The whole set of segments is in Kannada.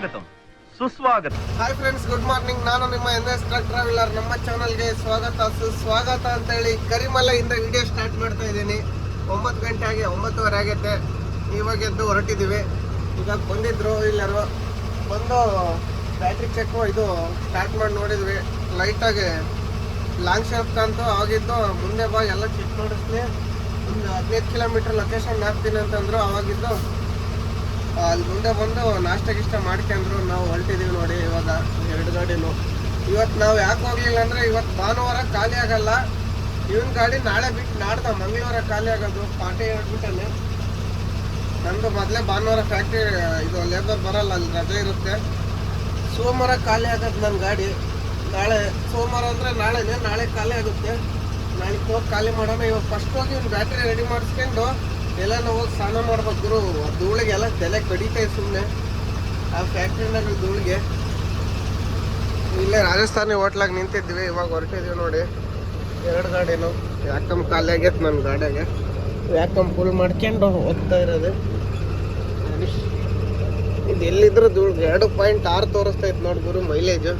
ಸ್ವಾಗತಂ. ಸುಸ್ವಾಗತ. ಹಾಯ್ ಫ್ರೆಂಡ್ಸ್ ಗುಡ್ ಮಾರ್ನಿಂಗ್ ನಾನು ನಿಮ್ಮ ಎನ್ ಎಸ್ ಟ್ರಕ್ ಟ್ರಾವೆಲರ್ ನಮ್ಮ ಚಾನಲ್ಗೆ ಸ್ವಾಗತ. ಸುಸ್ವಾಗತ ಅಂತೇಳಿ ಕರಿಮಲೆಯಿಂದ ವಿಡಿಯೋ ಸ್ಟಾರ್ಟ್ ಮಾಡ್ತಾ ಇದ್ದೀನಿ. ಒಂಬತ್ತು ಗಂಟೆ ಆಗಿ, ಒಂಬತ್ತುವರೆ ಆಗೈತೆ. ಇವಾಗ ಎದ್ದು ಹೊರಟಿದ್ದೀವಿ. ಈಗ ಬಂದಿದ್ರು ಇಲ್ಲರು. ಬಂದು ಬ್ಯಾಟ್ರಿ ಚೆಕ್ ಇದು ಸ್ಟಾರ್ಟ್ ಮಾಡಿ ನೋಡಿದ್ವಿ. ಲೈಟಾಗಿ ಲಾಂಗ್ ಶಾಪ್ ಕಾಂತು ಆಗಿದ್ದು ಮುಂದೆ ಬಾ ಎಲ್ಲ ಚೆಕ್ ಮಾಡಿಸ್ತೀನಿ. ಒಂದು ಹದಿನೈದು ಕಿಲೋಮೀಟರ್ ಲೊಕೇಶನ್ ಹಾಕ್ತೀನಿ ಅಂತಂದ್ರು ಅವಾಗಿದ್ದು ಅಲ್ಲಿ ಮುಂದೆ ಬಂದು ನಾಷ್ಟ ಗಿಷ್ಟ ಮಾಡ್ಕೊಂಡ್ರು ನಾವು ಹೊರಟಿದೀವಿ ನೋಡಿ, ಇವಾಗ ಎರಡು ಗಾಡಿನು. ಇವತ್ತು ನಾವು ಯಾಕೆ ಹೋಗ್ಲಿಲ್ಲ ಅಂದ್ರೆ ಇವತ್ತು ಭಾನುವಾರ ಖಾಲಿ ಆಗಲ್ಲ. ಇವನ್ ಗಾಡಿ ನಾಳೆ ಬಿಟ್ಟು ನಾಡ್ದ ಮಂಗಳವಾರ ಖಾಲಿ ಆಗೋದು, ಪಾರ್ಟಿ ಹೇಳ್ಬಿಟ್ಟಲ್ಲಿ ನಂದು ಮೊದಲೇ ಭಾನುವಾರ ಫ್ಯಾಕ್ಟ್ರಿ ಇದು ಲೇಬರ್ ಬರಲ್ಲ, ಅಲ್ಲಿ ರಜೆ ಇರುತ್ತೆ. ಸೋಮವಾರ ಖಾಲಿ ಆಗೋದು ನನ್ನ ಗಾಡಿ. ನಾಳೆ, ಸೋಮವಾರ ಅಂದರೆ ನಾಳೆನೇ, ನಾಳೆ ಖಾಲಿ ಆಗುತ್ತೆ. ನಾಳೆ ಹೋಗಿ ಖಾಲಿ ಮಾಡೋಣ. ಇವಾಗ ಫಸ್ಟ್ ಹೋಗಿ ಇವ್ನ ಬ್ಯಾಟ್ರಿ ರೆಡಿ ಮಾಡಿಸ್ಕೊಂಡು ಎಲ್ಲ ಹೋಗಿ ಸ್ನಾನ ಮಾಡ್ಬೇಕು ಗುರು. ಧೂಳಿಗೆಲ್ಲ ತಲೆ ಕಡಿತೈತೆ ಸುಮ್ಮನೆ ಆ ಫ್ಯಾಕ್ಟ್ರಿನಾಗ ಧೂಳಿಗೆ. ಇಲ್ಲೇ ರಾಜಸ್ಥಾನಿ ಹೋಟ್ಲಾಗ ನಿಂತಿದ್ವಿ, ಇವಾಗ ಹೊರಟಿದ್ವಿ ನೋಡಿ. ಎರಡು ಗಾಡಿನು. ವ್ಯಾಕಮ್ ಖಾಲಿ ಆಗೈತೆ ನನ್ನ ಗಾಡಿಯಾಗೆ. ವ್ಯಾಕಮ್ ಫುಲ್ ಮಾಡ್ಕೊಂಡು ಹೋಗ್ತಾ ಇರೋದು. ಇದು ಎಲ್ಲಿದ್ರು ಧೂಳು ಎರಡು ಪಾಯಿಂಟ್ ಆರು ತೋರಿಸ್ತೈತೆ ನೋಡಿ ಗುರು ಮೈಲೇಜು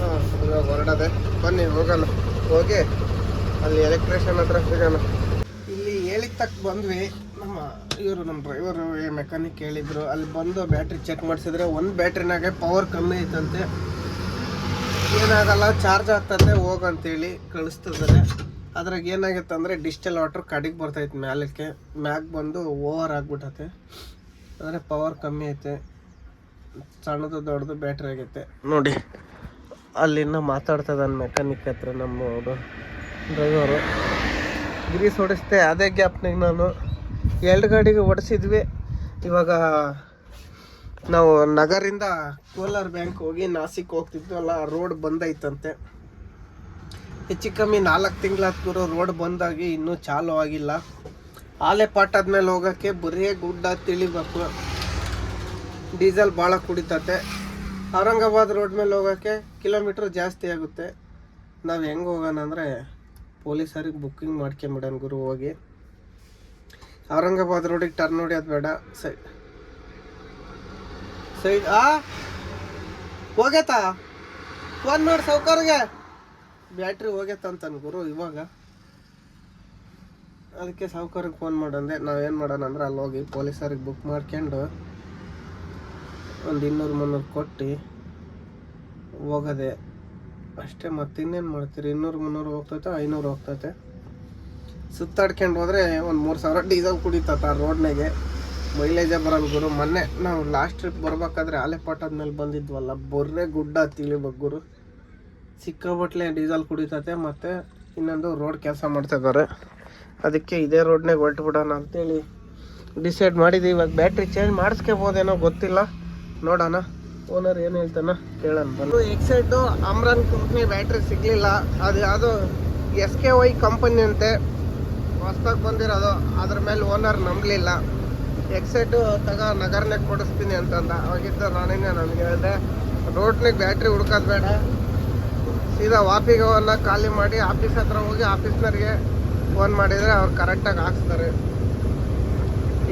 ಹಾಂ, ಇವಾಗ ಹೊರಡದೆ. ಬನ್ನಿ, ಹೋಗೋಣ. ಹೋಗಿ ಅಲ್ಲಿ ಎಲೆಕ್ಟ್ರಿಷಿಯನ್ ಹತ್ರ ಸಿಗೋಣ. ತಕ್ಕ ಬಂದ್ವಿ. ನಮ್ಮ ಇವರು ನಮ್ಮ ಡ್ರೈವರು ಮೆಕ್ಯಾನಿಕ್ ಹೇಳಿದ್ರು, ಅಲ್ಲಿ ಬಂದು ಬ್ಯಾಟ್ರಿ ಚೆಕ್ ಮಾಡಿಸಿದ್ರೆ ಒಂದು ಬ್ಯಾಟ್ರಿನಾಗೆ ಪವರ್ ಕಮ್ಮಿ ಐತಂತೆ. ಏನಾಗಲ್ಲ ಚಾರ್ಜ್ ಆಗ್ತದೆ, ಹೋಗಂತೇಳಿ ಕಳಿಸ್ತಿದ್ದಾರೆ ಅದ್ರಾಗ ಏನಾಗುತ್ತೆ ಅಂದರೆ ಡಿಜಿಟಲ್ ವಾಟ್ರ್ ಕಡಿಗೆ ಬರ್ತೈತೆ ಮ್ಯಾಲಕ್ಕೆ. ಮ್ಯಾಗ್ ಬಂದು ಓವರ್ ಆಗ್ಬಿಟ್ಟತೆ ಅಂದರೆ ಪವರ್ ಕಮ್ಮಿ ಐತೆ. ಸಣ್ಣದು ದೊಡ್ಡದು ಬ್ಯಾಟ್ರಿ ಆಗೈತೆ. ನೋಡಿ ಅಲ್ಲಿನ್ನ ಮಾತಾಡ್ತದ ಮೆಕ್ಯಾನಿಕ್ ಹತ್ರ ನಮ್ಮ ಡ್ರೈವರು ಗ್ರೀಸ್ ಹೊಡಿಸ್ದೆ ಅದೇ ಗ್ಯಾಪ್ನಾಗ ನಾನು ಎರಡು ಗಾಡಿಗೆ ಹೊಡೆಸಿದ್ವಿ ಇವಾಗ ನಾವು ನಗರಿಂದ ಕೋಲಾರ ಬ್ಯಾಂಕ್ ಹೋಗಿ ನಾಸಿಕ್ ಹೋಗ್ತಿದ್ವಲ್ಲ ರೋಡ್ ಬಂದೈತಂತೆ. ಹೆಚ್ಚು ಕಮ್ಮಿ ನಾಲ್ಕು ತಿಂಗಳಾತ್ ಗುರು ರೋಡ್ ಬಂದಾಗಿ ಇನ್ನೂ ಚಾಲು ಆಗಿಲ್ಲ. ಆಲೆ ಮೇಲೆ ಹೋಗೋಕ್ಕೆ ಬರೀ ಗುಡ್ಡ ತಿಳಿಬೇಕು. ಡೀಸೆಲ್ ಭಾಳ ಕುಡಿತತೆ. ಔರಂಗಾಬಾದ್ ರೋಡ್ ಮೇಲೆ ಹೋಗೋಕ್ಕೆ ಕಿಲೋಮೀಟ್ರ್ ಜಾಸ್ತಿ ಆಗುತ್ತೆ. ನಾವು ಹೆಂಗೆ ಹೋಗೋಣ ಅಂದರೆ ಪೊಲೀಸರಿಗೆ ಬುಕ್ಕಿಂಗ್ ಮಾಡ್ಕೊಂಬಿಡೋಣ ಗುರು, ಹೋಗಿ. ಔರಂಗಾಬಾದ್ ರೋಡಿಗೆ ಟರ್ನ್ ಹೊಡಿಯೋದು ಬೇಡ. ಸೈಡ್ ಸೈಡ್ ಆ, ಹೋಗ್ಯತ? ಫೋನ್ ಮಾಡಿ ಸೌಕರ್ಗೆ ಬ್ಯಾಟ್ರಿ ಹೋಗೈತಂತನ್ ಗುರು, ಇವಾಗ. ಅದಕ್ಕೆ ಸಾವುಕಾರಿಗೆ ಫೋನ್ ಮಾಡಂದೆ. ನಾವೇನು ಮಾಡೋಣ ಅಂದ್ರೆ ಅಲ್ಲಿ ಹೋಗಿ ಪೊಲೀಸರಿಗೆ ಬುಕ್ ಮಾಡ್ಕೊಂಡು, ಒಂದು ಇನ್ನೂರು ಮುನ್ನೂರು ಕೊಟ್ಟು ಹೋಗೋದೆ. ಅಷ್ಟೇ, ಮತ್ತೆ ಇನ್ನೇನು ಮಾಡ್ತೀರಿ? ಇನ್ನೂರು ಮುನ್ನೂರು ಹೋಗ್ತೈತೆ? ಐನೂರು ಹೋಗ್ತೈತೆ. ಸುತ್ತಾಡ್ಕೊಂಡು ಹೋದ್ರೆ ಒಂದು ಮೂರು ಸಾವಿರ ಡೀಸೆಲ್ ಕುಡಿತತ್ತ ಆ ರೋಡ್ನಾಗೆ ಮೈಲೇಜೇ ಬರಲ್ಲ ಗುರು. ಮೊನ್ನೆ ನಾವು ಲಾಸ್ಟ್ ಟ್ರಿಪ್ ಬರ್ಬೇಕಾದ್ರೆ ಆಲೆಪಾಟದ ಮೇಲೆ ಬಂದಿದ್ವಲ್ಲ, ಬೊರ್ರೆ ಗುಡ್ಡ ತಿಳಿಬೇಕು ಗುರು. ಸಿಕ್ಕಾಬಟ್ಲೆ ಡೀಸೆಲ್ ಕುಡಿತೈತೆ, ಮತ್ತು ಇನ್ನೊಂದು ರೋಡ್ ಕೆಲಸ ಮಾಡ್ತಿದ್ದಾರೆ ಅದಕ್ಕೆ ಇದೇ ರೋಡ್ನಾಗ ಹೊರಟುಬಿಡೋಣ ಅಂತೇಳಿ ಡಿಸೈಡ್ ಮಾಡಿದ್ದೀವಿ ಇವಾಗ ಬ್ಯಾಟ್ರಿ ಚೇಂಜ್ ಮಾಡಿಸ್ಕೋಬೋದೇನೋ ಗೊತ್ತಿಲ್ಲ. ನೋಡೋಣ. ಓನರ್ ಏನು ಹೇಳ್ತಾನ? ಕೇಳೋಣ ಬಂದು ಎಕ್ಸೈಟು ಅಮ್ರಾನ್ ಕಂಪ್ನಿ ಬ್ಯಾಟ್ರಿ ಸಿಗಲಿಲ್ಲ. ಅದು ಯಾವುದೋ ಎಸ್ ಕೆ ವೈ ಕಂಪನಿ ಅಂತೆ. ಹೊಸ್ದಾಗಿ ಬಂದಿರೋದು. ಅದ್ರ ಮೇಲೆ ಓನರ್ ನಂಬಲಿಲ್ಲ. ಎಕ್ಸೈಟು ತಗ ನಗರ್ನಾಗ ಕೊಡಿಸ್ತೀನಿ ಅಂತಂದ. ಅವಾಗಿದ್ದ ನಾನೇನೆ ನನಗೆ ಹೇಳಿದೆ, ರೋಡ್ನಾಗ ಬ್ಯಾಟ್ರಿ ಹುಡ್ಕೋದು ಬೇಡ. ಸೀದಾ ವಾಪಿಗೆ ಹೋಗಲ್ಲ ಖಾಲಿ ಮಾಡಿ ಆಫೀಸ್ ಹತ್ರ ಹೋಗಿ ಆಫೀಸ್ನವ್ರಿಗೆ ಫೋನ್ ಮಾಡಿದರೆ ಅವ್ರು ಕರೆಕ್ಟಾಗಿ ಹಾಕ್ಸ್ತಾರೆ.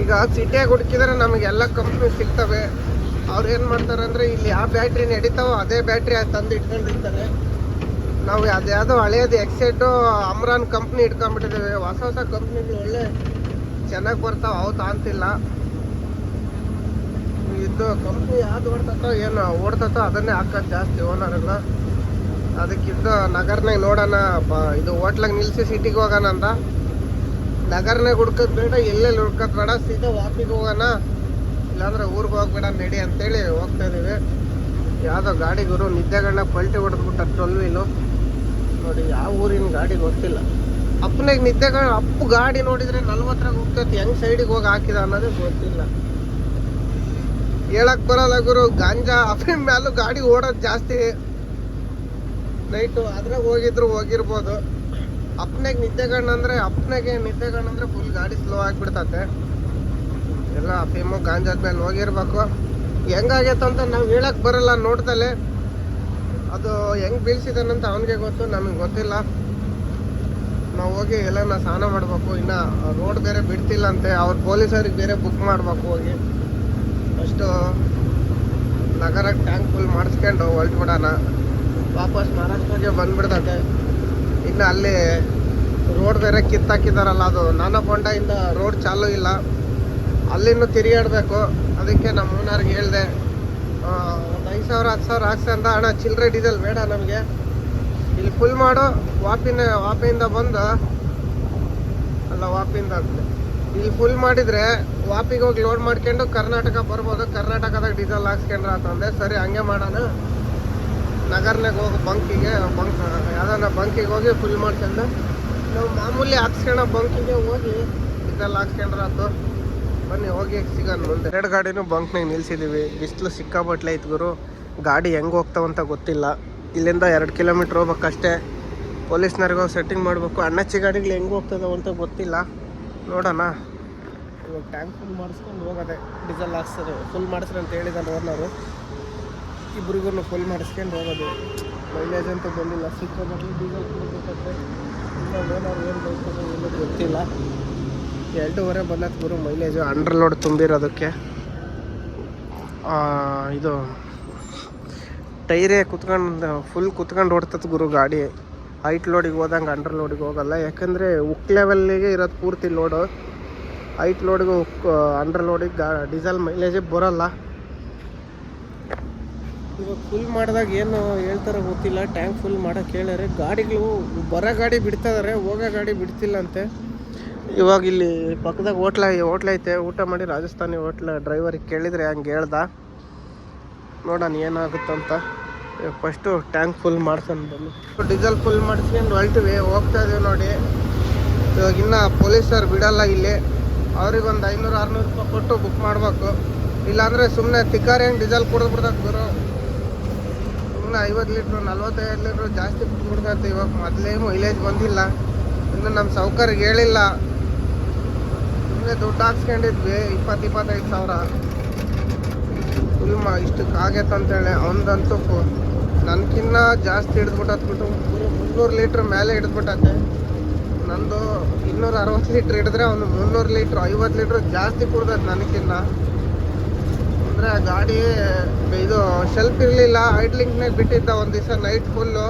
ಈಗ ಸಿಟಿಯಾಗಿ ಹುಡುಕಿದ್ರೆ ನಮಗೆಲ್ಲ ಕಂಪ್ನಿ ಸಿಗ್ತವೆ. ಅವ್ರು ಏನು ಮಾಡ್ತಾರೆ ಅಂದರೆ ಇಲ್ಲಿ ಯಾವ ಬ್ಯಾಟ್ರಿ ನಡೀತಾವೋ ಅದೇ ಬ್ಯಾಟ್ರಿ ತಂದು ಇಟ್ಕೊಂಡಿರ್ತಾರೆ. ನಾವು ಅದ್ಯಾವುದೋ ಹಳೆಯದು ಎಕ್ಸೆಟ್ಟು ಅಮ್ರಾನ್ ಕಂಪ್ನಿ ಇಟ್ಕೊಂಡ್ಬಿಟ್ಟಿದ್ದೇವೆ ಹೊಸ ಹೊಸ ಕಂಪ್ನಿಗಳು ಒಳ್ಳೆ ಚೆನ್ನಾಗಿ ಬರ್ತಾವೆ ಅವು ತಾಂತಿಲ್ಲ. ಇದು ಕಂಪ್ನಿ ಯಾವ್ದು ಓಡ್ತತೋ ಏನು ಓಡ್ತತೋ ಅದನ್ನೇ ಹಾಕೋದು ಜಾಸ್ತಿ ಓನರೆಲ್ಲ ಅದಕ್ಕಿದ್ದು ನಗರ್ನಾಗ ನೋಡೋಣ ಇದು ಹೋಟ್ಲಾಗ ನಿಲ್ಲಿಸಿ ಸಿಟಿಗೆ ಹೋಗೋಣ ಅಂತ. ನಗರ್ನಾಗ ಹುಡ್ಕೋದು ಬೇಡ, ಎಲ್ಲೆಲ್ಲಿ ಹುಡ್ಕೋದು ಬೇಡ, ಸೀದಾ ವಾಪಿಗೆ ಹೋಗೋಣ. ಇಲ್ಲಾಂದ್ರೆ ಊರಿಗೆ ಹೋಗ್ಬೇಡ, ನಡಿ ಅಂತೇಳಿ ಹೋಗ್ತಾ ಇದ್ದೀವಿ ಯಾವುದೋ ಗಾಡಿ ಗುರು ನಿದ್ದೆಗಳನ್ನ ಪಲ್ಟಿ ಹೊಡೆದ್ಬಿಟ್ಟು ಟ್ವೆಲ್ ವೀಲು. ನೋಡಿ, ಯಾವ ಊರಿನ ಗಾಡಿ ಗೊತ್ತಿಲ್ಲ. ಅಪ್ಪನಿಗೆ ನಿದ್ದೆಗಳು, ಅಪ್ಪು ಗಾಡಿ ನೋಡಿದ್ರೆ ನಲ್ವತ್ತರಾಗ ಹೋಗ್ತೈತಿ, ಹೆಂಗ್ ಸೈಡಿಗೆ ಹೋಗಿ ಹಾಕಿದ ಅನ್ನೋದೇ ಗೊತ್ತಿಲ್ಲ. ಹೇಳಕ್ ಬರಲ್ಲ ಗುರು, ಗಾಂಜಾ ಅಫಿನ್ ಮ್ಯಾಲೂ ಗಾಡಿ ಓಡೋದು ಜಾಸ್ತಿ. ನೈಟು ಅದ್ರಾಗ ಹೋಗಿದ್ರು ಹೋಗಿರ್ಬೋದು. ಅಪ್ಪನಿಗೆ ನಿದ್ದೆಗಣ್ಣಂದ್ರೆ ಅಪ್ಪನಿಗೆ ನಿದ್ದೆಗಣ್ಣಂದ್ರೆ ಫುಲ್ ಗಾಡಿ ಸ್ಲೋ ಆಗಿಬಿಡ್ತತೆ. ಎಲ್ಲ ಅಫೀಮು ಗಾಂಜಾದ್ಮೇಲೆ ಹೋಗಿರ್ಬೇಕು. ಅಂತ ನಾವು ಹೇಳಕ್ ಬರಲ್ಲ ನೋಡ್ದಲೆ ಅದು ಹೆಂಗ್ ಬೀಳ್ಸಿದಾನಂತ ಅವನಿಗೆ ಗೊತ್ತು, ನಮಗೆ ಗೊತ್ತಿಲ್ಲ. ನಾವು ಹೋಗಿ ಎಲ್ಲ ಸ್ನಾನ ಮಾಡಬೇಕು. ಇನ್ನು ರೋಡ್ ಬೇರೆ ಬಿಡ್ತಿಲ್ಲ ಅಂತೆ ಅವ್ರ ಪೊಲೀಸರಿಗೆ ಬೇರೆ ಬುಕ್ ಮಾಡ್ಬೇಕು ಹೋಗಿ. ಅಷ್ಟು ನಗರಕ್ಕೆ ನಗರ ಟ್ಯಾಂಕ್ ಫುಲ್ ಮಾಡಿಸ್ಕೊಂಡು ಹೊಲ್ಟ್ಬಿಡೋಣ ವಾಪಸ್ ಮಹಾರಾಷ್ಟ್ರಗೆ ಬಂದ್ಬಿಡ್ತದೆ ಇನ್ನು ಅಲ್ಲಿ ರೋಡ್ ಬೇರೆ ಕಿತ್ತಾಕಿದಾರಲ್ಲ, ಅದು ನಾನಕೊಂಡೆಯಿಂದ ರೋಡ್ ಚಾಲೂ ಇಲ್ಲ. ಅಲ್ಲಿನೂ ತಿರುಗಾಡಬೇಕು ಅದಕ್ಕೆ ನಮ್ಮ ಓನರ್ಗೆ ಹೇಳಿದೆ ಒಂದು ಐದು ಸಾವಿರ, ಹತ್ತು ಸಾವಿರ ಹಾಕ್ಸಿ ಅಂತ. ಹಣ ಚಿಲ್ಲರೆ ಡೀಸೆಲ್ ಬೇಡ ನಮಗೆ. ಇಲ್ಲಿ ಫುಲ್ ಮಾಡು. ವಾಪಿನ, ವಾಪಿಯಿಂದ ಬಂದು, ಅಲ್ಲ ವಾಪಿಯಿಂದ ಆಗ್ತದೆ ಇಲ್ಲಿ ಫುಲ್ ಮಾಡಿದರೆ ವಾಪಿಗೆ ಹೋಗಿ ಲೋಡ್ ಮಾಡ್ಕೊಂಡು ಕರ್ನಾಟಕ ಬರ್ಬೋದು. ಕರ್ನಾಟಕದಾಗ ಡೀಸೆಲ್ ಹಾಕ್ಸ್ಕೊಂಡ್ರೆ ಅಂತಂದೆ ಸರಿ, ಹಂಗೆ ಮಾಡೋಣ. ನಗರ್ನಾಗ ಹೋಗಿ ಬಂಕಿಗೆ, ಬಂಕ್, ಯಾವ್ದಾನ ಬಂಕಿಗೆ ಹೋಗಿ ಫುಲ್ ಮಾಡ್ಕೊಂಡು, ನಾವು ಮಾಮೂಲಿ ಹಾಕ್ಸ್ಕೊಳೋ ಬಂಕಿಗೆ ಹೋಗಿ ಡೀಸೆಲ್ ಹಾಕ್ಸ್ಕೊಂಡ್ರೆ ಆತು ಬನ್ನಿ, ಹೋಗಿ ಸಿಗೋಣ ಮುಂದೆ. ಎರಡು ಗಾಡಿನೂ ಬಂಕ್ನಾಗ ನಿಲ್ಸಿದ್ದೀವಿ ಬಿಸಿಲು ಸಿಕ್ಕಾಬಟ್ಲೆ ಐತೆ ಗುರು. ಗಾಡಿ ಹೆಂಗೆ ಹೋಗ್ತಾವಂತ ಗೊತ್ತಿಲ್ಲ. ಇಲ್ಲಿಂದ ಎರಡು ಕಿಲೋಮೀಟ್ರ್ ಹೋಗ್ಬೇಕಷ್ಟೇ. ಪೊಲೀಸ್ನವ್ರಿಗೆ ಸೆಟ್ಟಿಂಗ್ ಮಾಡಬೇಕು. ಅಣ್ಣಚ್ಚಿ ಗಾಡಿಗಳು ಹೆಂಗೆ ಹೋಗ್ತದೋ ಅಂತ ಗೊತ್ತಿಲ್ಲ. ನೋಡೋಣ. ಇವಾಗ ಟ್ಯಾಂಕ್ ಫುಲ್ ಮಾಡಿಸ್ಕೊಂಡು ಹೋಗೋದೆ. ಡೀಸೆಲ್ ಹಾಕ್ಸ್ತಾರೆ ಫುಲ್ ಮಾಡಿಸ್ರಿ ಅಂತ ಹೇಳಿದಾರೆ ಓನರು. ಇಬ್ರಿಗೂ ಫುಲ್ ಮಾಡಿಸ್ಕೊಂಡು ಹೋಗೋದು. ಮೈಲೇಜ್ ಅಂತ ಬಂದಿಲ್ಲ. ಸಿಕ್ಕಾಬಟ್ಲೆ ಡೀಸೆಲ್ ಕೊಡಬೇಕಾದ್ರೆ ಇಲ್ಲ ಓನರ್ ಏನು ಬೈತಾರೆ ಏನೋ ಗೊತ್ತಿಲ್ಲ. ಎರಡೂವರೆ ಬಂದತ್ತು ಗುರು, ಮೈಲೇಜು ಅಂಡರ್ ಲೋಡ್ ತುಂಬಿರೋದಕ್ಕೆ ಇದು, ಟೈರೇ ಕುತ್ಕೊಂಡು ಫುಲ್ ಕುತ್ಕೊಂಡು ಓಡ್ತದೆ ಗುರು ಗಾಡಿ. ಹೈಟ್ ಲೋಡಿಗೆ ಹೋದಂಗೆ ಅಂಡರ್ ಲೋಡಿಗೆ ಹೋಗಲ್ಲ. ಯಾಕಂದರೆ ಉಕ್ ಲೆವೆಲ್ಲಿಗೆ ಇರೋದು ಪೂರ್ತಿ ಲೋಡು ಹೈಟ್ ಲೋಡಿಗೆ ಉಕ್ ಅಂಡರ್ ಲೋಡಿಗೆ ಗಾ ಡೀಸೆಲ್ ಮೈಲೇಜೇ ಬರೋಲ್ಲ. ಇವಾಗ ಫುಲ್ ಮಾಡಿದಾಗ ಏನು ಹೇಳ್ತಾರೋ ಗೊತ್ತಿಲ್ಲ. ಟ್ಯಾಂಕ್ ಫುಲ್ ಮಾಡೋಕ್ಕೆ ಹೇಳಾರೆ ಗಾಡಿಗಳು, ಬರೋ ಗಾಡಿ ಬಿಡ್ತಾ ಇದಾರೆ, ಹೋಗೋ ಗಾಡಿ ಬಿಡ್ತಿಲ್ಲ ಅಂತೆ. ಇವಾಗ ಇಲ್ಲಿ ಪಕ್ಕದಾಗ ಹೋಟ್ಲ ಹೋಟ್ಲ ಐತೆ. ಊಟ ಮಾಡಿ ರಾಜಸ್ಥಾನಿ ಹೋಟ್ಲ ಡ್ರೈವರಿಗೆ ಕೇಳಿದರೆ ಹಂಗೆ ಹೇಳ್ದ. ನೋಡೋಣ ಏನಾಗುತ್ತಂತ. ಫಸ್ಟು ಟ್ಯಾಂಕ್ ಫುಲ್ ಮಾಡ್ಸೋಣ ಬಂದು ಡೀಸೆಲ್ ಫುಲ್ ಮಾಡಿಸ್ಕೊಂಡು ಹೊಳ್ತೀವಿ ಹೋಗ್ತಾ ಇದೀವಿ ನೋಡಿ. ಇವಾಗ ಇನ್ನು ಪೊಲೀಸರು ಬಿಡಲ್ಲ ಇಲ್ಲಿ. ಅವ್ರಿಗೆ ಒಂದು ಐನೂರು, ಆರುನೂರು ರೂಪಾಯಿ ಕೊಟ್ಟು ಬುಕ್ ಮಾಡಬೇಕು. ಇಲ್ಲಾಂದರೆ ಸುಮ್ಮನೆ ತಿಕ್ಕಾರಿ ಹೆಂಗೆ ಡೀಸೆಲ್ ಕುಡಿದ್ಬಿಡ್ದಾಗ ಗುರು. ಸುಮ್ಮನೆ ಐವತ್ತು ಲೀಟ್ರು, ನಲ್ವತ್ತೈದು ಲೀಟ್ರು ಜಾಸ್ತಿ ಬಿಡ್ತೈತೆ ಇವಾಗ ಮೊದಲೇ ಮೈಲೇಜ್ ಬಂದಿಲ್ಲ. ಇನ್ನು ನಮ್ಮ ಸೌಕರ್ಯಗೆ ಹೇಳಿಲ್ಲ. ಸುಮ್ಮನೆ ದುಡ್ಡು ಹಾಕ್ಸ್ಕೊಂಡಿದ್ವಿ, ಇಪ್ಪತ್ತು, ಇಪ್ಪತ್ತೈದು ಸಾವಿರ. ಫುಲ್ ಇಷ್ಟಕ್ಕೆ ಆಗೈತೆ ಅಂತೇಳಿ, ಅವನದಂತೂ ನನಗಿನ್ನ ಜಾಸ್ತಿ ಹಿಡಿದ್ಬಿಟ್ಟದ್ಬಿಟ್ಟು ಮುನ್ನೂರು ಲೀಟ್ರ್ ಮೇಲೆ ಹಿಡಿದ್ಬಿಟ್ಟತೆ ನಂದು ಇನ್ನೂರ ಅರವತ್ತು ಲೀಟ್ರ್ ಹಿಡಿದ್ರೆ ಒಂದು ಮುನ್ನೂರು ಲೀಟ್ರ್, ಐವತ್ತು ಲೀಟ್ರ್ ಜಾಸ್ತಿ ಕುಡ್ದೈತೆ ನನಗಿನ್ನ ಅಂದರೆ ಆ ಗಾಡಿ, ಇದು ಶೆಲ್ಫ್ ಇರಲಿಲ್ಲ ಐಡ್ಲಿಂಕ್ನಾಗ ಬಿಟ್ಟಿದ್ದ ಒಂದು ದಿವಸ ನೈಟ್ ಫುಲ್ಲು.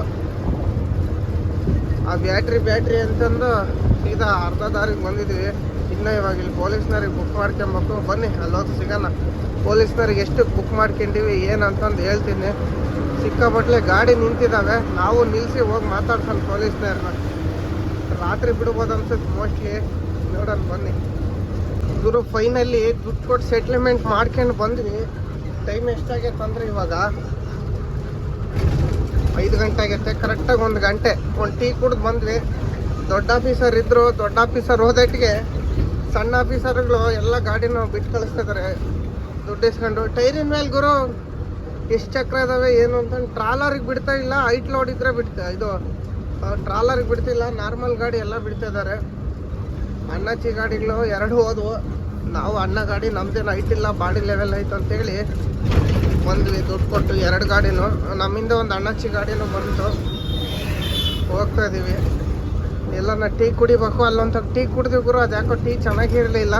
ಆ ಬ್ಯಾಟ್ರಿ ಬ್ಯಾಟ್ರಿ ಅಂತಂದು ಸೀದಾ ಅರ್ಧ ದಾರಿಗೆ ಬಂದಿದ್ವಿ. ಇನ್ನು ಇವಾಗ ಇಲ್ಲಿ ಪೊಲೀಸ್ನವ್ರಿಗೆ ಬುಕ್ ಮಾಡ್ಕೊಬೇಕು. ಬನ್ನಿ ಅಲ್ಲಿ ಹೋಗಿ ಸಿಗೋಣ. ಪೊಲೀಸ್ನವ್ರಿಗೆ ಎಷ್ಟು ಬುಕ್ ಮಾಡ್ಕೊಂಡಿವಿ, ಏನಂತಂದು ಹೇಳ್ತೀನಿ. ಸಿಕ್ಕಾಪಟ್ಲೆ ಗಾಡಿ ನಿಂತಿದ್ದಾವೆ ನಾವು ನಿಲ್ಲಿಸಿ ಹೋಗಿ ಮಾತಾಡ್ಸೋಣ ಪೊಲೀಸ್ನವ್ರನ್ನ. ರಾತ್ರಿ ಬಿಡ್ಬೋದು ಅನ್ಸುತ್ತೆ ಮೋಸ್ಟ್ಲಿ ನೋಡೋಣ, ಬನ್ನಿ. ಇವರು ಫೈನಲ್ಲಿ ದುಡ್ಡು ಕೊಟ್ಟು ಸೆಟ್ಲ್ಮೆಂಟ್ ಮಾಡ್ಕೊಂಡು ಬಂದ್ವಿ. ಟೈಮ್ ಎಷ್ಟಾಗೈತೆ ಅಂದ್ರೆ ಇವಾಗ? ಐದು ಗಂಟೆ ಆಗೈತೆ ಕರೆಕ್ಟಾಗಿ ಒಂದು ಗಂಟೆ. ಒಂದು ಟೀ ಕುಡ್ದು ಬಂದ್ವಿ. ದೊಡ್ಡ ಆಫೀಸರ್ ಇದ್ರು, ದೊಡ್ಡ ಆಫೀಸರ್ ಹೋದಟ್ಟಿಗೆ ಸಣ್ಣ ಆಫೀಸರ್ಗಳು ಎಲ್ಲ ಗಾಡಿನ ಬಿಟ್ಟು ಕಳಿಸ್ತಿದ್ದಾರೆ ದುಡ್ಡು ಇಸ್ಕೊಂಡು. ಟೈರಿನ ಮೇಲೆ ಗುರು, ಎಷ್ಟು ಚಕ್ರ ಇದಾವೆ, ಏನು ಅಂತ ಟ್ರಾಲರಿಗೆ ಬಿಡ್ತಾ ಇಲ್ಲ, ಹೈಟ್ ಲೋಡ್ ಇದ್ರೆ ಬಿಡ್ತಾ, ಇದು ಟ್ರಾಲರಿಗೆ ಬಿಡ್ತಿಲ್ಲ ನಾರ್ಮಲ್ ಗಾಡಿ ಎಲ್ಲ ಬಿಡ್ತಾ ಇದ್ದಾರೆ ಅಣ್ಣಾಚಿ ಗಾಡಿಗಳು ಎರಡು ಹೋದ್ವು. ನಾವು ಅಣ್ಣ ಗಾಡಿ ನಮ್ದೇನು ಹೈಟ್ ಇಲ್ಲ, ಬಾಡಿ ಲೆವೆಲ್ ಐತೆ ಅಂತೇಳಿ ಬಂದ್ವಿ ದುಡ್ಡು ಕೊಟ್ಟು ಎರಡು ಗಾಡಿನೂ, ನಮ್ಮಿಂದ ಒಂದು ಅಣ್ಣಾಚಿ ಗಾಡಿನೂ ಬಂತು ಹೋಗ್ತಾ ಇದೀವಿ ನಾ ಟೀ ಕುಡಿಬೇಕು, ಅಲ್ಲೊಂದು ಟೀ ಕುಡಿದ್ವಿ ಗುರು, ಅದು ಯಾಕೋ ಟೀ ಚೆನ್ನಾಗಿರಲಿಲ್ಲ.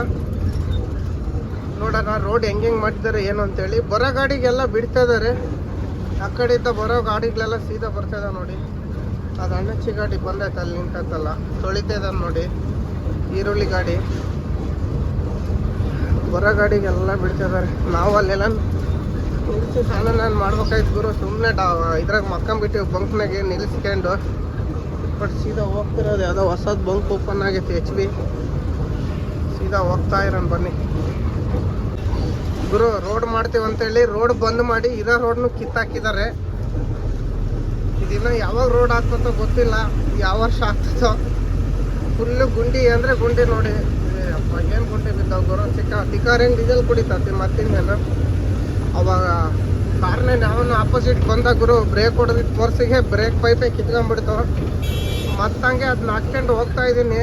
ನೋಡೋಣ, ರೋಡ್ ಹೆಂಗೆ ಹೆಂಗೆ ಮಾಡಿದ್ದಾರೆ ಏನು ಅಂತೇಳಿ. ಬರೋ ಗಾಡಿಗೆಲ್ಲ ಬಿಡ್ತಾ ಇದ್ದಾರೆ ಆ ಕಡೆಯಿಂದ ಬರೋ ಗಾಡಿಗಳೆಲ್ಲ ಸೀದಾ ಬರ್ತಾ ಇದಾವೆ ನೋಡಿ. ಅದು ಅಣ್ಣಚ್ಚಿ ಗಾಡಿ ಬಂದೈತೆ, ಅಲ್ಲಿ ನಿಂತೈತಲ್ಲ. ತೊಳಿತಾ ನೋಡಿ, ಈರುಳ್ಳಿ ಗಾಡಿ. ಬರೋ ಗಾಡಿಗೆಲ್ಲ ಬಿಡ್ತಿದ್ದಾರೆ ನಾವು ಅಲ್ಲೆಲ್ಲ ನಿಲ್ಲಿಸಿ ಸ್ನಾನ ನಾನು ಮಾಡ್ಬೇಕಾಯ್ತು ಗುರು ಸುಮ್ಮನೆ ಡಾ, ಇದ್ರಾಗ ಮಕ್ಕಂಬಿಟ್ಟಿವಿ ಬಂಕ್ನಾಗೆ ನಿಲ್ಲಿಸ್ಕೊಂಡು ಬಟ್ ಸೀದಾ ಹೋಗ್ತಿರೋದು ಯಾವುದೋ ಹೊಸದು ಬಂಕ್ ಓಪನ್ ಆಗೈತೆ ಎಚ್ ಬಿ. ಸೀದಾ ಹೋಗ್ತಾ ಇರೋಣ ಬನ್ನಿ. ಗುರು ರೋಡ್ ಮಾಡ್ತೀವಿ ಅಂತೇಳಿ ರೋಡ್ ಬಂದ್ ಮಾಡಿ ಇರೋ ರೋಡ್ನು ಕಿತ್ತಾಕಿದ್ದಾರೆ ಇದನ್ನ ಯಾವಾಗ ರೋಡ್ ಆಗ್ತದೋ ಗೊತ್ತಿಲ್ಲ. ಯಾವ ವರ್ಷ ಆಗ್ತದೋ ಫುಲ್ಲು ಗುಂಡಿ ಅಂದರೆ ಗುಂಡಿ ನೋಡಿ. ಏನು ಗುಂಡಿ ಬಿದ್ದಾವ ಗುರು? ಚಿಕ್ಕ ತಿಕಾರೇನು ಡೀಸೆಲ್ ಕುಡಿತಾತಿ ಮತ್ತಿಂದೇನು ಅವಾಗ ಕಾರ್ನೇ ಯಾವನು ಆಪೋಸಿಟ್ ಬಂದ ಗುರು ಬ್ರೇಕ್ ಹೊಡೆದಿದ್ದ ಫೋರ್ಸಿಗೆ ಬ್ರೇಕ್ ಪೈಪೇ ಕಿತ್ಕೊಂಡ್ಬಿಡ್ತು. ಮತ್ತಂಗೆ ಅದನ್ನ ಹಾಕ್ಕೊಂಡು ಹೋಗ್ತಾ ಇದ್ದೀನಿ.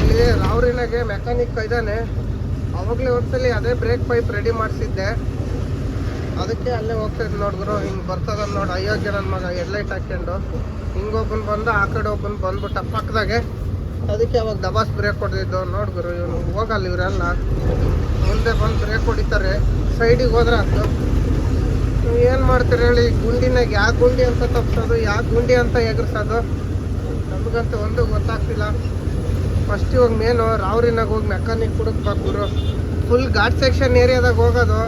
ಇಲ್ಲಿ ರಾವ್ರಿನಾಗೆ ಮೆಕ್ಯಾನಿಕ್ ಇದ್ದಾನೆ. ಅವಾಗಲೇ ಒಂದ್ಸಲಿ ಅದೇ ಬ್ರೇಕ್ ಪೈಪ್ ರೆಡಿ ಮಾಡಿಸಿದ್ದೆ. ಅದಕ್ಕೆ ಅಲ್ಲೇ ಹೋಗ್ತಾ ಇದ್ದು ನೋಡಿದ್ರು ಹಿಂಗೆ ಬರ್ತದ ನೋಡಿ. ಅಯ್ಯೋಗ್ಯ ನನ್ನ ಮಗ ಹೆಡ್ಲೈಟ್ ಹಾಕ್ಕೊಂಡು. ಹಿಂಗೆ ಒಬ್ಬನ್ ಬಂದ, ಆ ಕಡೆ ಒಬ್ಬನು ಬಂದ್ಬಿಟ್ಟ ಪಕ್ಕದಾಗೆ. ಅದಕ್ಕೆ ಅವಾಗ ದಬಾಸ್ ಬ್ರೇಕ್ ಹೊಡೆದಿದ್ದು ನೋಡ್ಗುರು ಇವನು ಹೋಗಲ್ಲ, ಇವರೆಲ್ಲ. ಮುಂದೆ ಬಂದು ಬ್ರೇಕ್ ಹೊಡಿತಾರೆ. ಸೈಡಿಗೆ ಹೋದ್ರೆ ಆಯ್ತು ನೀವು ಏನು ಮಾಡ್ತೀರಿ ಹೇಳಿ? ಗುಂಡಿನಾಗ ಯಾವ ಗುಂಡಿ ಅಂತ ತಪ್ಪಿಸೋದು ಯಾವ ಗುಂಡಿ ಅಂತ ಎಗರ್ಸೋದು? ನಮಗಂತೂ ಒಂದು ಗೊತ್ತಾಗ್ತಿಲ್ಲ. ಫಸ್ಟ್ ಇವಾಗ ಮೇನು ರಾವ್ರಿನಾಗ ಹೋಗಿ ಮೆಕ್ಯಾನಿಕ್ ಹುಡುಕ್ಬೇಕು ಗುರು. ಫುಲ್ ಘಾಟ್ ಸೆಕ್ಷನ್ ಏರಿಯಾದಾಗ ಹೋಗೋದು.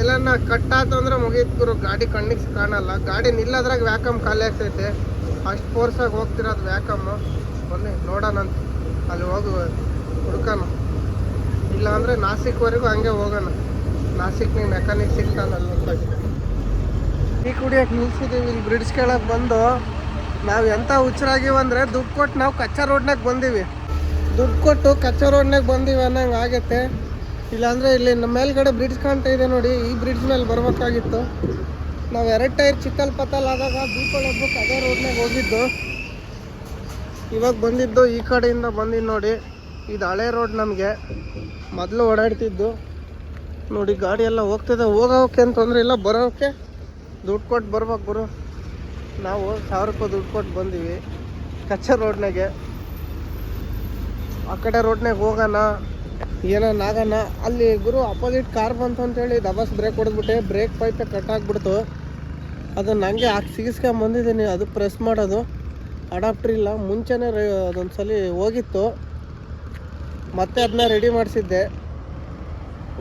ಎಲ್ಲನ್ನ ಕಟ್ ಅಂದ್ರೆ ಮುಗೀತು ಗುರು. ಗಾಡಿ ಕಣ್ಣಿಗೆ ಕಾಣಲ್ಲ. ಗಾಡಿ ನಿಲ್ಲದ್ರಾಗ ವ್ಯಾಕಮ್ ಖಾಲಿ ಆಗ್ತೈತೆ. ಅಷ್ಟು ಫೋರ್ಸಾಗಿ ಹೋಗ್ತಿರೋದು ವ್ಯಾಕಮ್ಮು ಬನ್ನಿ ನೋಡೋಣಂತ ಅಲ್ಲಿ ಹೋಗು ಹುಡ್ಕೋಣ. ಇಲ್ಲ ಅಂದರೆ ನಾಸಿಕ್ವರೆಗೂ ಹಂಗೆ ಹೋಗೋಣ. ನಾಸಿಕ್ನಾಗ ಮೆಕ್ಯಾನಿಕ್ ಅಲ್ಲಿ ನೋಡ್ತಾಗಿ ಈ ಕುಡಿಯೋಕೆ ನಿಲ್ಸಿದ್ದೀವಿ ಇಲ್ಲಿ ಬ್ರಿಡ್ಜ್ ಕೆಳಗೆ ಬಂದು. ನಾವು ಎಂಥ ಹುಚ್ಚರಾಗಿವಂದ್ರೆ ದುಡ್ಡು ಕೊಟ್ಟು ನಾವು ಕಚ್ಚಾ ರೋಡ್ನಾಗ ಬಂದೀವಿ. ದುಡ್ಡು ಕೊಟ್ಟು ಕಚ್ಚಾ ರೋಡ್ನಾಗ ಬಂದೀವಿ ಅನ್ನೋಂಗೆ ಆಗತ್ತೆ. ಇಲ್ಲಾಂದರೆ ಇಲ್ಲಿ ನಮ್ಮ ಮೇಲ್ಗಡೆ ಬ್ರಿಡ್ಜ್ ಕಾಣ್ತಾ ಇದೆ ನೋಡಿ, ಈ ಬ್ರಿಡ್ಜ್ ಮೇಲೆ ಬರಬೇಕಾಗಿತ್ತು. ನಾವು ಎರಡು ಟೈರ್ ಚಿಕ್ಕಲ್ ಪತ್ತಲ್ ಆದಾಗ ದೀಪಳ ಹಬ್ಬಕ್ಕೆ ಅದೇ ರೋಡ್ನಾಗ ಹೋಗಿದ್ದು. ಇವಾಗ ಬಂದಿದ್ದು ಈ ಕಡೆಯಿಂದ ಬಂದಿದ್ದು ನೋಡಿ. ಇದು ಹಳೆ ರೋಡ್ ನಮಗೆ. ಮೊದಲು ಓಡಾಡ್ತಿದ್ದು. ನೋಡಿ, ಗಾಡಿ ಎಲ್ಲ ಹೋಗ್ತಿದೆ. ಹೋಗೋಕೆ ಅಂತ ತೊಂದರೆ ಇಲ್ಲ. ಬರೋಕ್ಕೆ ದುಡ್ಡು ಕೊಟ್ಟು ಬರ್ಬೇಕು ಗುರು. ನಾವು ಸಾವಿರ ರೂಪಾಯಿ ದುಡ್ಡು ಕೊಟ್ಟು ಬಂದೀವಿ. ಕಚ್ಚಾ ರೋಡ್ನಾಗೆ ಆ ಕಡೆ ರೋಡ್ನಾಗೆ ಹೋಗೋಣ. ಏನೋ ಆಗೋಣ ಅಲ್ಲಿ ಗುರು ಅಪೋಸಿಟ್ ಕಾರ್ ಬಂತು ಅಂತೇಳಿ ದಬಾಸ್ ಬ್ರೇಕ್ ಹೊಡೆದ್ಬಿಟ್ಟೆ. ಬ್ರೇಕ್ ಪೈಪೇ ಕಟ್ ಆಗಿಬಿಡ್ತು. ಅದನ್ನು ನನಗೆ ಹಾಕಿ ಸಿಗಿಸ್ಕೊಂಬಂದಿದ್ದೀನಿ ಅದು ಪ್ರೆಸ್ ಮಾಡೋದು. ಅಡಾಪ್ಟ್ರ್ ಇಲ್ಲ. ಮುಂಚೆನೇ ಅದೊಂದು ಸಲ ಹೋಗಿತ್ತು. ಮತ್ತೆ ಅದನ್ನ ರೆಡಿ ಮಾಡಿಸಿದ್ದೆ.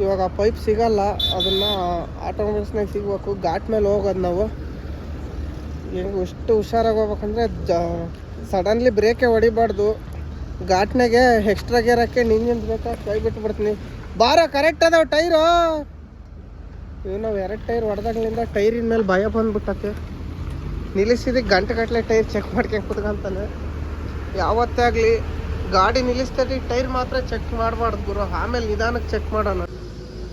ಇವಾಗ ಪೈಪ್ ಸಿಗಲ್ಲ. ಅದನ್ನು ಆಟೋಮೊಬೈಲ್ಸ್ನಾಗ ಸಿಗಬೇಕು. ಘಾಟ್ ಮೇಲೆ ಹೋಗೋದು ನಾವು. ಹೆಂಗೆ ಎಷ್ಟು ಹುಷಾರಾಗಿ ಹೋಗ್ಬೇಕಂದ್ರೆ ಜ ಸಡನ್ಲಿ ಬ್ರೇಕೇ ಹೊಡಿಬಾರ್ದು. ಘಾಟ್ನಾಗೆ ಎಕ್ಸ್ಟ್ರಾ ಗೇರ್ ಹಾಕಿ ಇಂಜಿನ್ ಬೇಕಾ? ಕೈ ಬಿಟ್ಬಿಡ್ತೀನಿ ಬಾರ ಕರೆಕ್ಟ್ ಅದಾವ ಟೈರು. ಇವು ನಾವು ಎರಡು ಟೈರ್ ಹೊಡೆದಾಗ್ಲಿಂದ ಟೈರಿನ ಮೇಲೆ ಭಯ ಬಂದ್ಬಿಟ್ಟಕ್ಕೆ ನಿಲ್ಲಿಸಿದ ಗಂಟೆ ಗಟ್ಟಲೆ ಟೈರ್ ಚೆಕ್ ಮಾಡ್ಕೊಂಡು ಕುತ್ಕೊಂತಾನೆ. ಯಾವತ್ತೇ ಆಗಲಿ ಗಾಡಿ ನಿಲ್ಲಿಸ್ತಾರೆ ಟೈರ್ ಮಾತ್ರ ಚೆಕ್ ಮಾಡಬಾರ್ದು ಗುರು. ಆಮೇಲೆ ನಿಧಾನಕ್ಕೆ ಚೆಕ್ ಮಾಡೋಣ.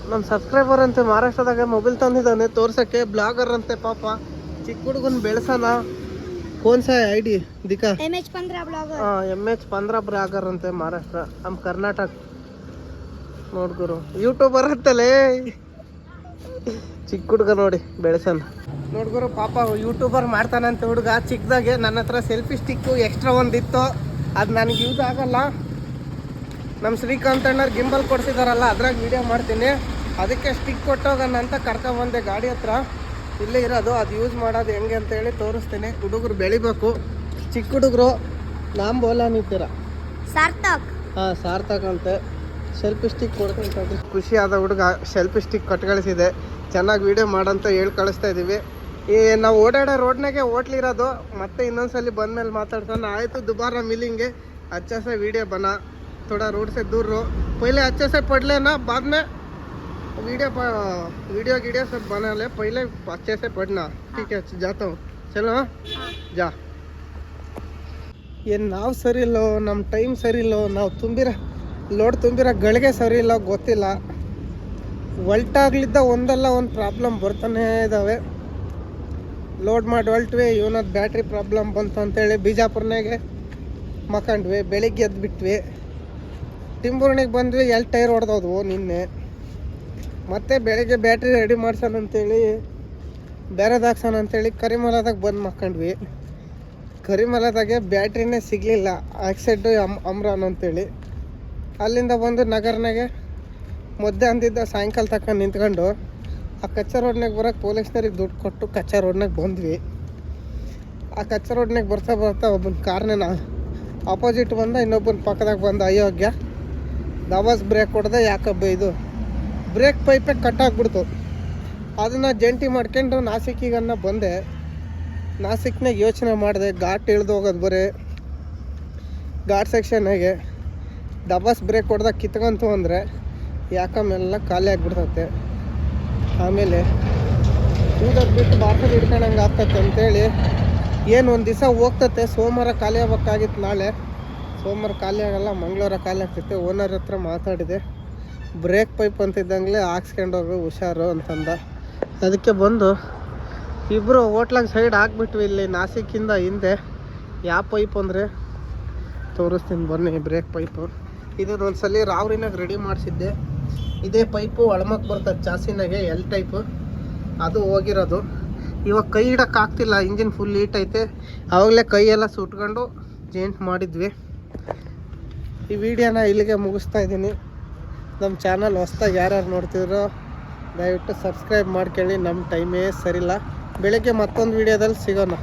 ನಮ್ಮ ಸಬ್ಸ್ಕ್ರೈಬರ್ ಅಂತೆ ಮಹಾರಾಷ್ಟ್ರದಾಗ ಮೊಬೈಲ್ ತಂದಿದ್ದಾನೆ. ತೋರ್ಸೋಕ್ಕೆ ಬ್ಲಾಗರ್ ಅಂತೆ ಪಾಪ. ಚಿಕ್ಕ ಹುಡುಗನ ಬೆಳೆಸೋಣ ಕೋನ್ ಸಾ ಐ ಡಿ ದಿಕಾ ಎಂ ಎಚ್ ಪಂದ್ರ ಬ್ಲಾಗರ್ ಅಂತೆ ಮಹಾರಾಷ್ಟ್ರ. ನಮ್ಮ ಕರ್ನಾಟಕ. ನೋಡ್ ಗುರು. ಯೂಟ್ಯೂಬರ್ ಅಂತಲೇ. ಚಿಕ್ಕ ಹುಡುಗ ನೋಡಿ ಬೆಳೆಸೋಣ ನೋಡ್ಗುರು ಪಾಪ ಯೂಟ್ಯೂಬರ್ ಮಾಡ್ತಾನಂತ ಹುಡುಗ ಚಿಕ್ಕದಾಗೆ ನನ್ನ ಹತ್ರ ಸೆಲ್ಫಿ ಸ್ಟಿಕ್ಕು ಎಕ್ಸ್ಟ್ರಾ ಒಂದಿತ್ತು ಅದು ನನಗೆ ಯೂಸ್ ಆಗಲ್ಲ. ನಮ್ಮ ಶ್ರೀಕಾಂತ್ ಅಣ್ಣರ್ ಗಿಂಬಲ್ ಕೊಡಿಸಿದಾರಲ್ಲ ಅದ್ರಾಗ ವೀಡಿಯೋ ಮಾಡ್ತೀನಿ. ಅದಕ್ಕೆ ಸ್ಟಿಕ್ ಕೊಟ್ಟೋಗೋಣ ಅಂತ ಕರ್ಕೊಂಬಂದೆ ಗಾಡಿ ಹತ್ರ. ಇಲ್ಲೇ ಇರೋದು ಅದು ಯೂಸ್ ಮಾಡೋದು ಹೆಂಗೆ ಅಂತೇಳಿ ತೋರಿಸ್ತೀನಿ. ಹುಡುಗರು ಬೆಳಿಬೇಕು. ಚಿಕ್ಕ ಹುಡುಗರು ನಾಮ್ ಬೋಲ ನಿಂತೀರ ಸಾರ್ಥಕ್. ಹಾಂ ಸಾರ್ಥಕ್ ಅಂತೆ. ಸೆಲ್ಫಿ ಸ್ಟಿಕ್ ಕೊಡ್ತೀನಿ ಖುಷಿಯಾದ ಹುಡುಗ ಸೆಲ್ಫಿ ಸ್ಟಿಕ್ ಕಟ್ಕಳಿಸಿದೆ. ಚೆನ್ನಾಗಿ ವೀಡಿಯೋ ಮಾಡಂತ ಹೇಳಿ ಕಳಿಸ್ತಾ ಇದ್ದೀವಿ ಈ ನಾವು ಓಡಾಡೋ ರೋಡ್ನಾಗೆ ಹೋಟ್ಲಿರೋದು ಮತ್ತೆ ಇನ್ನೊಂದ್ಸಲಿ ಬಂದ್ಮೇಲೆ ಮಾತಾಡ್ತಾನೆ ಆಯಿತು ದುಬಾರ ಮಿಲಿಂಗೆ अच्छे से वीडियो बना थोड़ा रोड से दूर रहो पहले अच्छे से पढ़ लेना बाद में वीडियो वीडियो वीडियो सब बना ले पहले अच्छे से पढ़ना ठीक है जाता हूँ चलो हाँ जा ಏನು ನಾವು ಸರಿ ಇಲ್ಲೋ ನಮ್ಮ ಟೈಮ್ ಸರಿ ಇಲ್ಲೋ ನಾವು ತುಂಬಿರೋ ಲೋಡ್ ತುಂಬಿರೋ ಗಳಿಗೆ ಸರಿ ಇಲ್ಲ ಗೊತ್ತಿಲ್ಲ ಒಲ್ಟಾಗ್ಲಿದ್ದ ಒಂದಲ್ಲ ಒಂದು ಪ್ರಾಬ್ಲಮ್ ಬರ್ತಾನೆ ಇದ್ದಾವೆ ಲೋಡ್ ಮಾಡಿ ಹೊಲ್ಟ್ವಿ, ಇವನದು ಬ್ಯಾಟ್ರಿ ಪ್ರಾಬ್ಲಮ್ ಬಂತು ಅಂತೇಳಿ ಬಿಜಾಪುರ್ನಾಗೆ ಮಕ್ಕಂಡ್ವಿ ಬೆಳಿಗ್ಗೆ ಎದ್ದು ಬಿಟ್ವಿ. ಟಿಂಬೂರ್ಣಿಗೆ ಬಂದ್ವಿ ಎಲ್ಲಿ ಟೈರ್ ಹೊಡೆದೋದ್ವು ನಿನ್ನೆ. ಮತ್ತೆ ಬೆಳಿಗ್ಗೆ ಬ್ಯಾಟ್ರಿ ರೆಡಿ ಮಾಡ್ಸೋಣ ಅಂತೇಳಿ ಬೇರೆದು ಹಾಕ್ಸೋಣ ಅಂತೇಳಿ ಕರಿಮಲದಾಗ ಬಂದು ಮಕ್ಕಂಡ್ವಿ ಕರಿಮಲದಾಗೆ ಬ್ಯಾಟ್ರಿನೇ ಸಿಗಲಿಲ್ಲ ಆಕ್ಸೈಡು ಅಮ್, ಅಮ್ರಾನ್ ಅಂತೇಳಿ. ಅಲ್ಲಿಂದ ಬಂದು ನಗರ್ನಾಗೆ ಅಂದಿದ್ದ ಸಾಯಂಕಾಲ ತಕ್ಕ ನಿಂತ್ಕೊಂಡು ಆ ಕಚ್ಚಾ ರೋಡ್ನಾಗ ಬರೋಕೆ ಪೊಲೀಸ್ನವ್ರಿಗೆ ದುಡ್ಡು ಕೊಟ್ಟು ಕಚ್ಚಾ ರೋಡ್ನಾಗ ಬಂದ್ವಿ. ಆ ಕಚ್ಚಾ ರೋಡ್ನಾಗ ಬರ್ತಾ ಬರ್ತಾ ಒಬ್ಬನ ಕಾರ್ನ ಆಪೋಸಿಟ್ ಬಂದ, ಇನ್ನೊಬ್ಬನ ಪಕ್ಕದಾಗ ಬಂದ, ಅಯೋಗ್ಯ. ದವಾಸ್ ಬ್ರೇಕ್ ಹೊಡೆದ ಯಾಕಬ್ಬ ಇದು ಬ್ರೇಕ್ ಪೈಪೇ ಕಟ್ಟಾಗ್ಬಿಡ್ತು ಅದನ್ನು ಜಂಟಿ ಮಾಡ್ಕೊಂಡು ನಾಸಿಕಿಗನ್ನ ಬಂದೆ. ನಾಸಿಕ್ನಾಗ ಯೋಚನೆ ಮಾಡಿದೆ, ಘಾಟ್ ಇಳ್ದು ಹೋಗೋದು ಬರೀ. ಘಾಟ್ ಸೆಕ್ಷನ್ನಾಗೆ ದಬಾಸ್ ಬ್ರೇಕ್ ಹೊಡೆದಾಗ ಕಿತ್ಕೊಂತು ಅಂದರೆ ಯಾಕಮ್ಮೆಲ್ಲ ಖಾಲಿ ಆಗಿಬಿಡ್ತೈತೆ. ಆಮೇಲೆ ಊದಕ್ಕೆ ಬಿಟ್ಟು ಬಾರ್ಸೋದು ಹಿಡ್ಕೊಂಡಂಗೆ ಆಗ್ತೈತೆ ಅಂತೇಳಿ ಏನು ಒಂದು ದಿವಸ ಹೋಗ್ತತೆ. ಸೋಮವಾರ ಖಾಲಿ ಆಗಬೇಕಾಗಿತ್ತು ನಾಳೆ. ಸೋಮವಾರ ಖಾಲಿ ಆಗಲ್ಲ, ಮಂಗಳವಾರ ಖಾಲಿ ಆಗ್ತೈತೆ. ಓನರ್ ಹತ್ರ ಮಾತಾಡಿದೆ. ಬ್ರೇಕ್ ಪೈಪ್ ಅಂತಿದ್ದಂಗೆ ಹಾಕ್ಸ್ಕೊಂಡು ಹೋಗು, ಹುಷಾರು ಅಂತಂದ. ಅದಕ್ಕೆ ಬಂದು ಇಬ್ಬರು ಹೋಟ್ಲಾಗ ಸೈಡ್ ಹಾಕ್ಬಿಟ್ವಿ ಇಲ್ಲಿ ನಾಸಿಕಿಂದ ಹಿಂದೆ. ಯಾವ ಪೈಪ್ ಅಂದರೆ? ತೋರಿಸ್ತೀನಿ ಬನ್ನಿ ಬ್ರೇಕ್ ಪೈಪು. ಇದನ್ನೊಂದ್ಸಲಿ ರಾವ್ರಿನಾಗ ರೆಡಿ ಮಾಡಿಸಿದ್ದೆ. ಇದೇ ಪೈಪು ಒಳಮಕ್ಕೆ ಬರ್ತದೆ, ಚಾಸಿನಾಗೆ ಎಲ್ ಟೈಪು ಅದು ಹೋಗಿರೋದು. ಇವಾಗ ಕೈ ಇಡೋಕ್ಕಾಗ್ತಿಲ್ಲ ಇಂಜಿನ್ ಫುಲ್ ಹೀಟ್ ಐತೆ. ಆವಾಗಲೇ ಕೈ ಎಲ್ಲ ಸುಟ್ಕೊಂಡು ಜೇಂಟ್ ಮಾಡಿದ್ವಿ. ಈ ವಿಡಿಯೋನ ಇಲ್ಲಿಗೆ ಮುಗಿಸ್ತಾ ಇದ್ದೀನಿ. ನಮ್ಮ ಚಾನಲ್ ಹೊಸ್ದಾಗಿ ಯಾರ್ಯಾರು ನೋಡ್ತಿದ್ರೋ, ದಯವಿಟ್ಟು ಸಬ್ಸ್ಕ್ರೈಬ್ ಮಾಡ್ಕೊಳ್ಳಿ. ನಮ್ಮ ಟೈಮೇ ಸರಿಲ್ಲ ಬೆಳಗ್ಗೆ ಮತ್ತೊಂದು ವಿಡಿಯೋದಲ್ಲಿ ಸಿಗೋಣ.